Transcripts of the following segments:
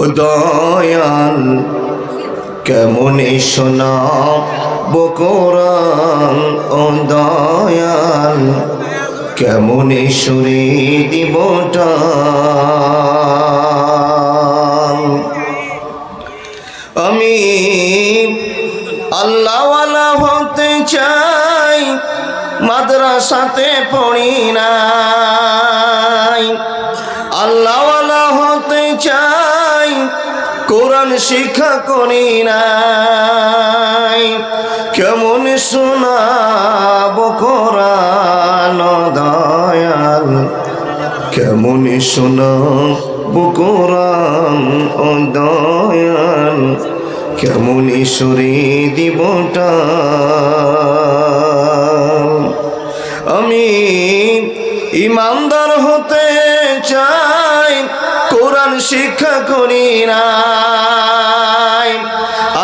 ও দয়াল, কেমনে শোনা বকরান ও দয়াল, কেমনে সুরে দিবটা আমি আল্লাহওয়ালা হতে চাই, মাদ্রাসাতে পড়ি নাই। আল্লাহওয়ালা হতে চাই কোরআন শিক্ষা করি নাই। কেমন শোনাব কোরআন দয়াল? কেমন শোনাব কোরআন দয়াল? কেমন ঈশ্বরে দিবটা আমি ইমানদার হতে চাই, কোরআন শিক্ষা করি নাই।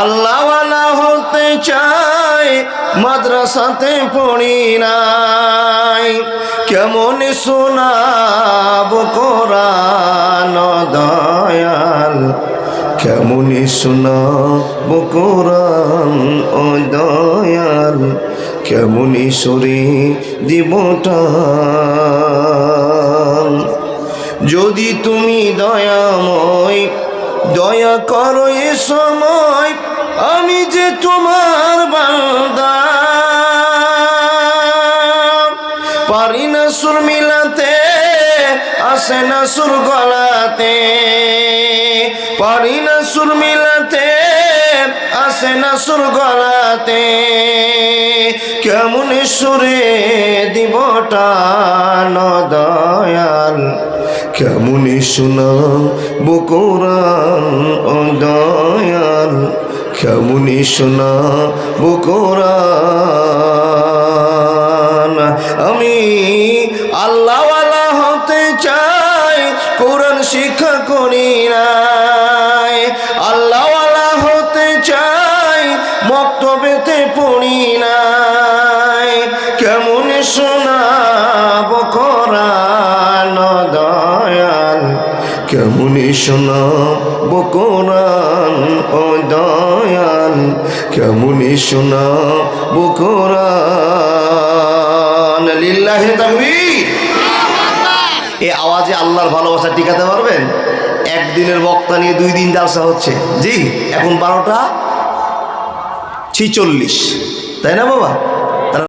আল্লাহওয়ালা হতে চাই, মাদ্রাসাতে পড়ি নাই। কেমন শোনাব কোরআন দয়াল? কেমন শোনাব কোরআন ও দয়াল? কেমন সরে দিবটা যদি তুমি দয়াময়, দয়া করো এ সময়, আমি যে তোমার বান্দা। পারি না সুর মিলাতে, আসে না সুর গলাতে। পারি না সুর মিলাতে, আসে না সুর গলাতে। কেমন সুরে দিবটা দয়াল কেমন শোনা বকরান ও দয়াল কেমন শোনা বকরান? আমি আল্লাহওয়ালা হতে চাই, কোরআন শিক্ষা করি নাই। আল্লাহওয়ালা হতে চাই, মক্তবেতে পড়ি নাই। কেমন শোনাব কোরআন ও দয়াল? কেমন শোনাব কোরআন লিল্লাহে তাকবীর এই আওয়াজে আল্লাহর ভালোবাসা টিকাতে পারবেন? একদিনের বক্তা নিয়ে দুই দিন জালসা হচ্ছে। জি, এখন বারোটা ছিচল্লিশ। তাই না বাবা?